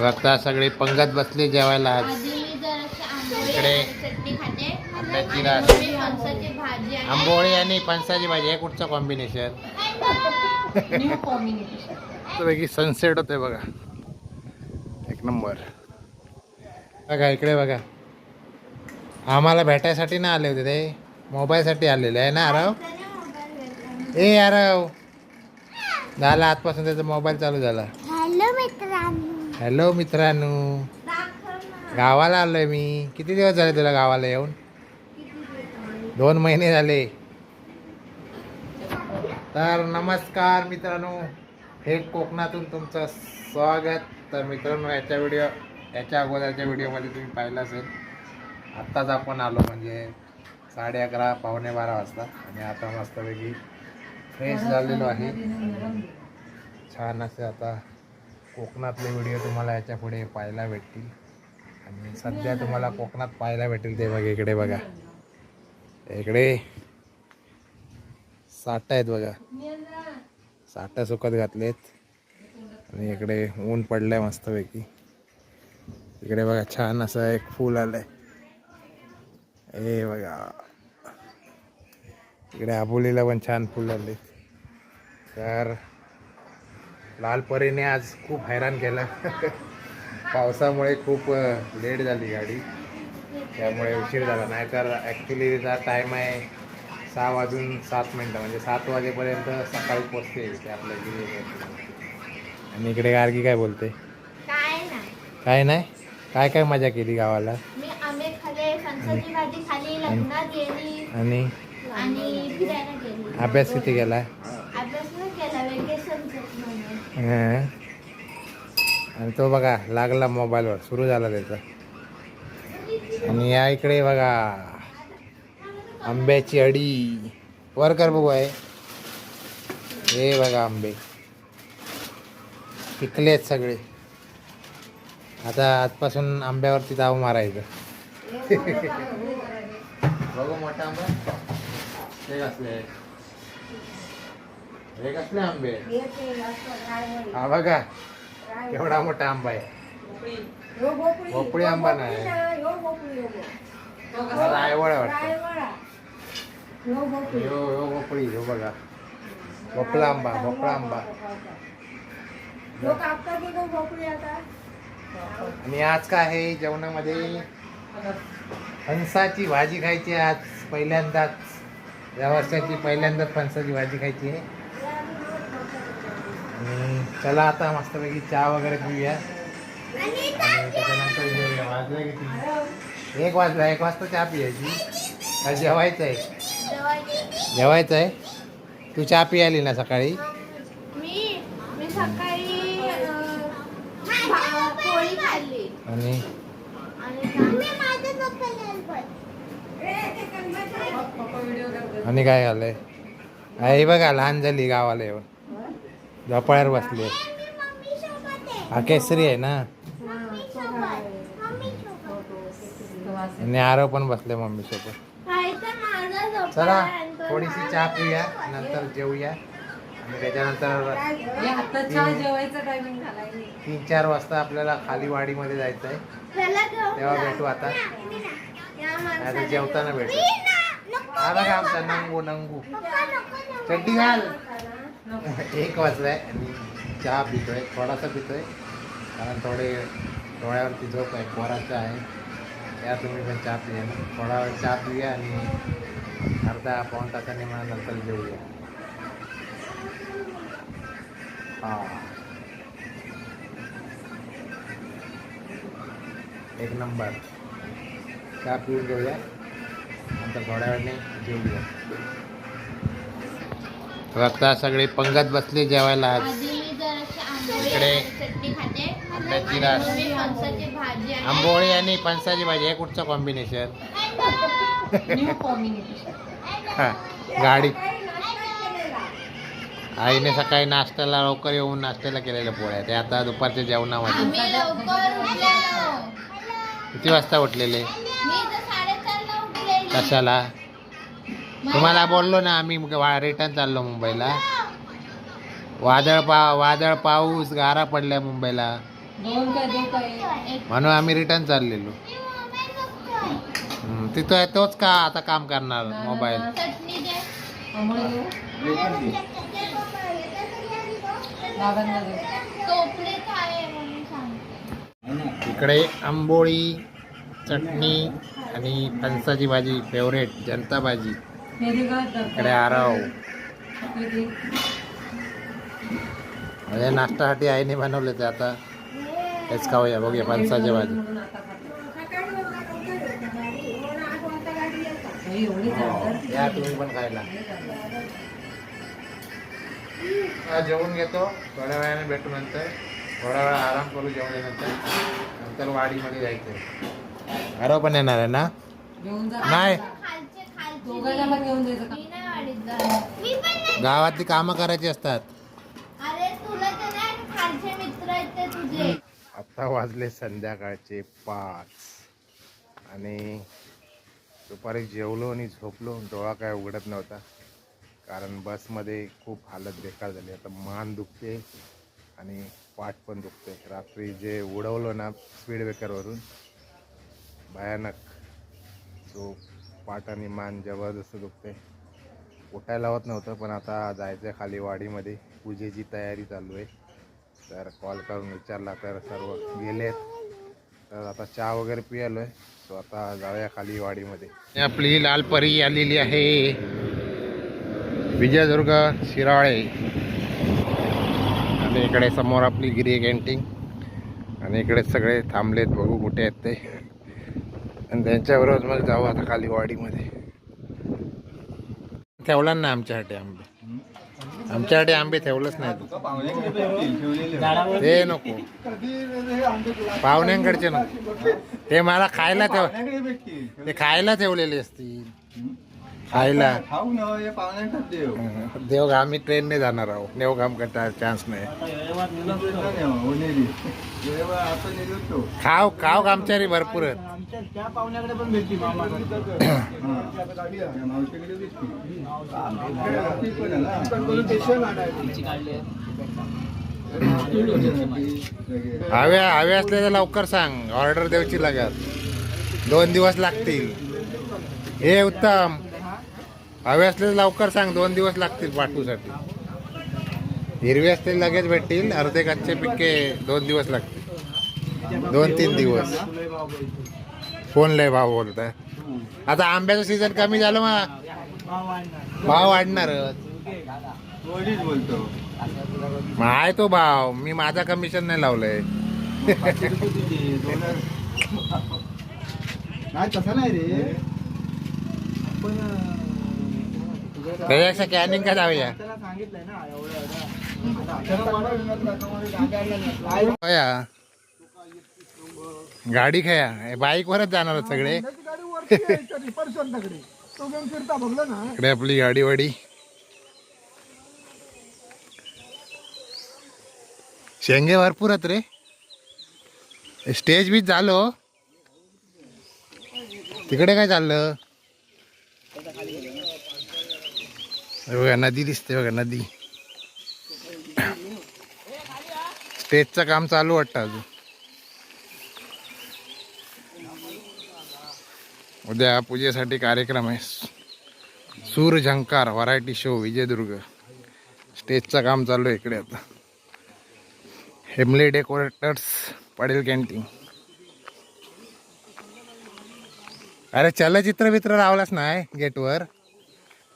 बघता सगळी पंगत बसली जेवायला आज. इकडे आंब्याची रास. आंबोळी आणि फणसाची भाजी हे कुठचं कॉम्बिनेशन न्यू कॉम्बिनेशन पैकी सनसेट होते बघा. एक नंबर. बघा इकडे बघा. आम्हाला भेटायसाठी ना आले होते ते. मोबाईलसाठी आलेले आहे ना आरव? ए आरव. झाला आजपासून त्याचा मोबाईल चालू झाला. हॅलो मित्रांनो. हॅलो मित्रांनो. गावाला आलोय मी. किती दिवस झाले तुला गावाला येऊन? दोन महिने झाले. तर नमस्कार मित्रांनो. हे कोकणातून तुमचं स्वागत. तर मित्रांनो याच्या व्हिडिओ याच्या अगोदरच्या व्हिडिओमध्ये तुम्ही पाहिलं असेल. आत्ताच आपण आलो म्हणजे साडे अकरा पावणे बारा वाजता. आणि आता मस्तपैकी फ्रेश झालेलो आहे. छान असे आता कोकणातले व्हिडिओ तुम्हाला याच्यापुढे पाहायला भेटतील. आणि सध्या तुम्हाला कोकणात पाहायला भेटेल ते बघा इकडे बघा. इकडे. साठा आहेत बघा. साठा सुकत घातलेत. आणि इकडे ऊन पडलंय मस्तपैकी. इकडे बघा छान असं एक फूल आलंय. हे बघा. इकडे आबोलीला पण छान फुल आले तर लालपरीने आज खूप हैराण केलं. पावसामुळे खूप लेट झाली गाडी. त्यामुळे उशीर झाला. नाहीतर ॲक्च्युली तिचा टाईम आहे सहा वाजून सात मिनटं. म्हणजे सात वाजेपर्यंत सकाळी पोचते ते आपल्या आणि इकडे गार्गी काय बोलते? काय नाही. काय काय मजा केली गावाला? आणि अभ्यास किती केला अभ्यास नाही केला वेकेशन म्हणून हं. आणि तो बघा लागला मोबाईलवर. सुरू झाला त्याचा. आणि या इकडे बघा आंब्याची अडी. वर कर बघू आहे हे बघा आंबे. पिकले आहेत सगळे. आता आजपासून आंब्यावरती दाव मारायचं. बघू मोठा आंबा. हे हे कसले आंबे? हा बघा. केवढा मोठा आंबा आहे. भोपळी. आंबा नाही. रायवळ आहे वाटतं यो यो भोपळी हो बघा. भोपळा आंबा भोपळा आंबा आणि आज काय आहे? जेवणामध्ये फणसाची भाजी खायची आहे आज पहिल्यांदाच. या वर्षाची पहिल्यांदाच फणसाची भाजी खायची आहे. आणि चला आता मस्तपैकी चहा वगैरे पिऊया. आणि त्याच्यानंतर जेवूया. वाजलं किती? एक वाजला. एक वाजता चहा पियायची. का जेवायचं आहे जेवायची. आहे तू चहा पियाली ना सकाळी? मी मी सकाळी अं, भा- पोळी खाल्ली. आणि? आणि आणि काय झालंय हे बघा लहान झाली गावाला येऊन. झोपाळ्यावर बसली हा केसरी आहे ना? आणि आरव पण बसले मम्मी सोबत चला थोडीशी चहा पिऊया. नंतर जेवूया. आणि त्याच्यानंतर आता चहा जेवायचा टायमिंग झालाय. तीन चार वाजता आपल्याला खाली वाडीमध्ये जायचं आहे तेव्हा. भेटू आता. या आता जेवताना भेटू. नको, हा बघा आमचा नंगू नंगू. नको, नको, नको. चड्डी घाल. एक वाजलाय आणि चहा पितोय थोडासा पितोय कारण थोडे डोळ्यावरती झोप आहे पोराचा आहे या तुम्ही पण चहा पिया ना थोडा वेळ चहा पिऊया आणि अर्धा पाऊण तासाने मला नंतर जेवूया हा एक नंबर चहा पिऊन घेऊया नंतर थोड्या वेळाने जेवूया आता सगळी पंगत बसली जेवायला. आज इकडे आणि चटणी खाते. आंब्याची रास. आंबोळी आणि फणसाची भाजी हे कुठचं कॉम्बिनेशन न्यू कॉम्बिनेशन गाडी. आईने सकाळी नाश्त्याला लवकर येऊन नाश्त्याला केलेल्या पोळ्या. ते आता दुपारच्या जेवणामध्ये. आम्ही लवकर उठलेलो. किती वाजता उठलेले? मी तर साडेचारला उठलेली. कशाला? तुम्हाला बोललो ना आम्ही रिटर्न चाललो मुंबईला. वादळ पा वादळ पाऊस गारा पडल्या मुंबईला. म्हणून आम्ही रिटर्न चाललेलो. तिथं तोच का आता काम करणार मोबाईल इकडे आंबोळी चटणी आणि फणसाची भाजी फेवरेट जनता भाजी. इकडे आराव हे. म्हणजे नाश्त्यासाठी आईने बनवले ते आता. हेच खाऊया बघूया फणसाची भाजी. हे या तुम्ही पण खायला. जेवून घेतो. थोड्या वेळाने भेटू नंतर. थोडा वेळ आराम करू जेवल्यानंतर नंतर. वाडीमध्ये जायचं आरव पण येणार आहे ना? नाही. दोघांना पण घेऊन जायचं का? मी नाही वाढीत जाणार. मी पण नाही. गावातली कामं करायची असतात. अरे तुला तर नाही खालचे मित्र आहेत ते तुझे. आता वाजले संध्याकाळचे पाच. आणि दुपारी जेवलो आणि झोपलो. डोळा काय उघडत नव्हता. कारण बसमध्ये खूप हालत बेकार झाली. आता मान दुखते आणि पाठ पण दुखते. रात्री जे उडवलं ना स्पीड ब्रेकरवरून भयानक. तो पाठ आणि मान जबरदस्त दुखते उठायला होत नव्हतं पण आता जायचं खाली वाडीमध्ये. पूजेची तयारी चालू आहे. तर कॉल करून विचारला तर सर्व गेले तर आता चहा वगैरे पियालोय. सो आता जाऊया खाली वाडीमध्ये. आपली लाल परी आलेली आहे. विजयदुर्ग शिराळे. आणि इकडे समोर आपली गिरी कॅन्टीन आणि इकडे सगळे थांबलेत बघू कुठे आहेत ते. आणि त्यांच्याबरोबर मग जाऊ आता खाली वाडीमध्ये ठेवला ना आमच्यासाठी आंबे. आमच्यासाठी आंबे ठेवलंच नाही तू. ते नको. पाहुण्यांकडचे नको. ते मला खायला ठेव ते खायला ठेवलेले असतील. खायला. खाऊ आम्ही ट्रेनने जाणार आहोत देवगाम करता चान्स नाही. ओनेरी खाऊ आपण खाव खाव भरपूर आहेत. त्या पाहुण्याकडे पण भेटली हवे हवे असले तर लवकर सांग. ऑर्डर द्यायची लागत दोन दिवस लागतील. हे उत्तम. हवे असले तर लवकर सांग. दोन दिवस लागतील पाठवूसाठी. हिरवे असले लगेच भेटतील. अर्धे कच्चे पिके दोन दिवस लागतील. दोन तीन दिवस. फोन लय भाव बोलताय. आता आंब्याचं सीझन कमी झालं मग भाव वाढणारच बोलतो. मग आहे तो भाव. मी माझा कमिशन नाही लावलंय. नाही तसं नाही रे. त्याच्यापेक्षा कॅनिंग का जाऊया? सांगितलंय ना एवढं गाडी खया. बाईक वरच जाणार सगळे. इकडे आपली गाडी वाडी. शेंगे भरपूर आहेत रे. स्टेज बीच झालो. तिकडे काय चाललं? बघा नदी दिसते बघा नदी. स्टेजचं काम चालू वाटतं अजून. उद्या पूजेसाठी कार्यक्रम आहे. Sur Jhankar variety show Vijaydurg. स्टेजचं काम चालू आहे इकडे आता. हेमले डेकोरेटर्स पडेल कॅन्टीन अरे चलचित्र बित्र लावलाच नाही गेटवर?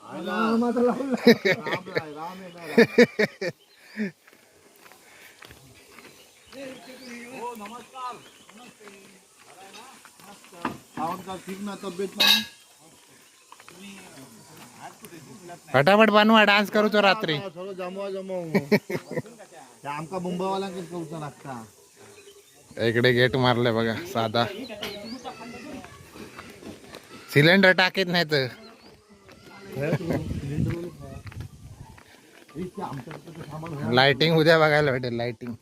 ठीक ना तब्येत पण? फटाफट बनवा डान्स करू तो रात्री. सगळं जमवा जमव आमका मुंबईवाल्यांकडे करूचा लागता. इकडे गेट मारले बघा साधा. सिलेंडर टाकीत नाही तर. लाइटिंग उद्या बघायला भेटेल लाइटिंग.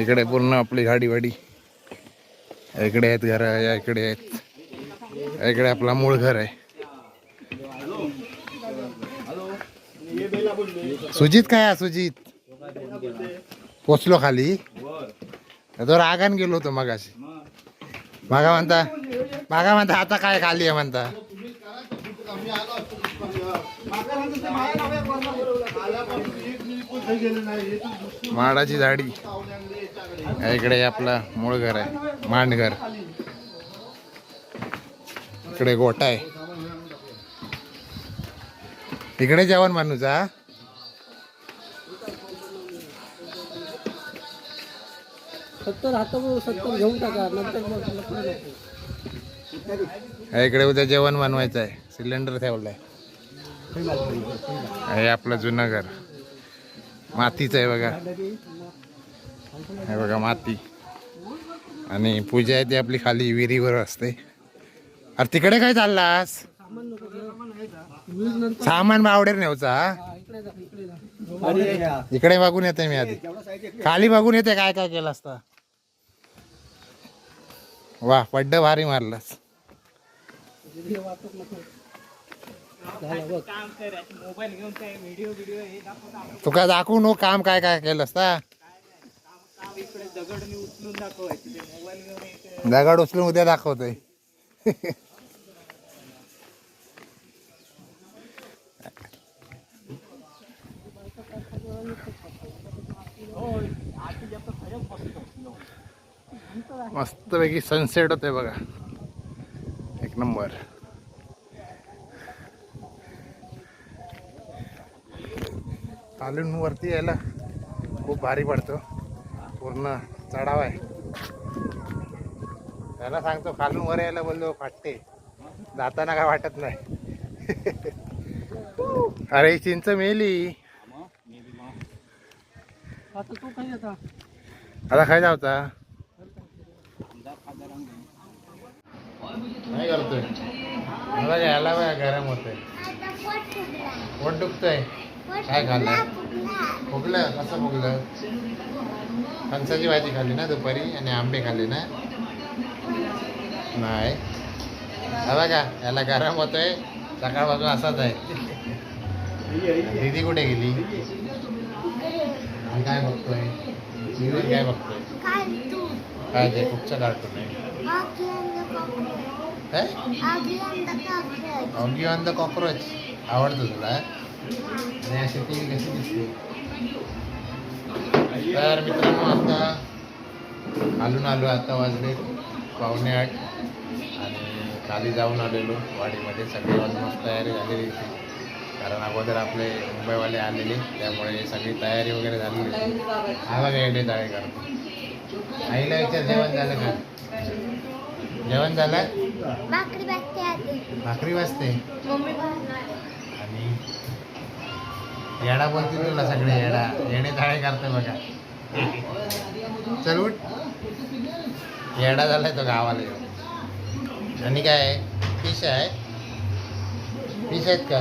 इकडे पूर्ण आपली गाडी वाडी इकडे आहेत घर या इकडे आहेत. इकडे आपला मूळ घर आहे. सुजित काय सुजित? पोचलो खाली. तो रागान गेलो होतो मगाशी. बघा म्हणता. बघा म्हणता आता काय खाली आहे म्हणता. माडाची झाडी. इकडे आपला मूळ घर आहे मांडघर. इकडे गोटा आहे. तिकडे जेवण माणूस हा? सत्तर हातावर सत्तर घेऊन टाका नंतर मग नको नको. या इकडे उद्या जेवण बनवायचं आहे सिलेंडर ठेवलाय. हे आपलं जुनं घर मातीचं आहे बघा. हे बघा माती. आणि पूजा आहे ती आपली खाली विहिरीवर असते. अरे तिकडे काय चाललास? सामान बावडेर हा? इकडे बघून येते मी आधी. खाली बघून येते काय काय केलं असता वा पड्ड भारी मारलास. तुका दाखवू नो काम काय काय केलंस का दगड उचलून उद्या दाखवतोय. मस्तपैकी सनसेट होते बघा. एक नंबर. खालून वरती यायला खूप भारी पडतो. पूर्ण चढाव आहे. त्याला सांगतो खालून वर यायला बोललो फाटते. जाताना काय वाटत नाही. अरे चिंच मेली. आता तू आता काय जावता काय करतोय. मला घ्यायला बघा गरम होतंय. पोट दुखतंय. काय खाल्लं? फुगला, कसं फुगलं? फणसाची भाजी खाल्ली ना दुपारी आणि आंबे खाल्ले ना? नाही. हा बघा याला गरम होतोय. सकाळपासून असाच आहे. दीदी कुठे गेली? काय बघतोय? काय बघतोय? काय तू? काय ते कुठचं काय. ऑगी ऑन द कॉक्रोच आवडतं तुला आणि अशी टी व्ही कशी दिसते तर मित्रांनो आता आलून आलो आता वाजले पावणे आठ. आणि खाली जाऊन आलेलो वाडीमध्ये. सगळी ऑलमोस्ट तयारी झालेली होती. कारण अगोदर आपले मुंबईवाले आलेले त्यामुळे सगळी तयारी वगैरे झालेली होती. हा बघा एवढे जाळे करतो. आईला विचार जेवण झालं का? जेवण झालं? भाकरी भाजते आधी. भाकरी वाजते मम्मी. आणि येडा बोलतील तुला सगळे येडा. येणे जाळे करते बघा. चल उठ. येडा झालाय तो गावाला येऊन. आणि काय? आहे फिश आहे? फिश आहेत का?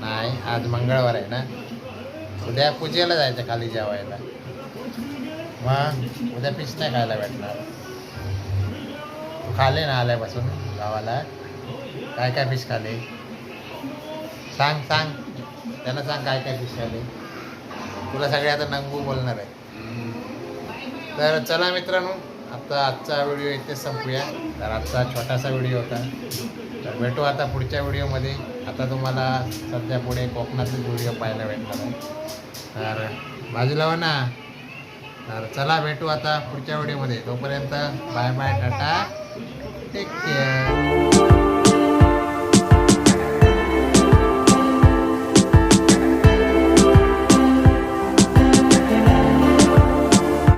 नाही आज मंगळवार आहे ना. उद्या पूजेला जायचं खाली जेवायला. मग उद्या फिश नाही खायला भेटणार. खाले ना आल्यापासून गावाला. काय काय फिश खाले? सांग सांग. त्यांना सांग काय काय फिश खाले. तुला सगळे आता नंगू बोलणार आहे. तर चला मित्रांनो आता आजचा व्हिडिओ इथेच संपूया. तर आजचा छोटासा व्हिडिओ होता. तर भेटू आता पुढच्या व्हिडिओमध्ये आता तुम्हाला सध्या पुढे कोकणातच व्हिडिओ पाहायला भेटणार आहे. तर बाजूला लावा ना. तर चला भेटू आता पुढच्या व्हिडिओमध्ये तोपर्यंत bye bye tata. Take care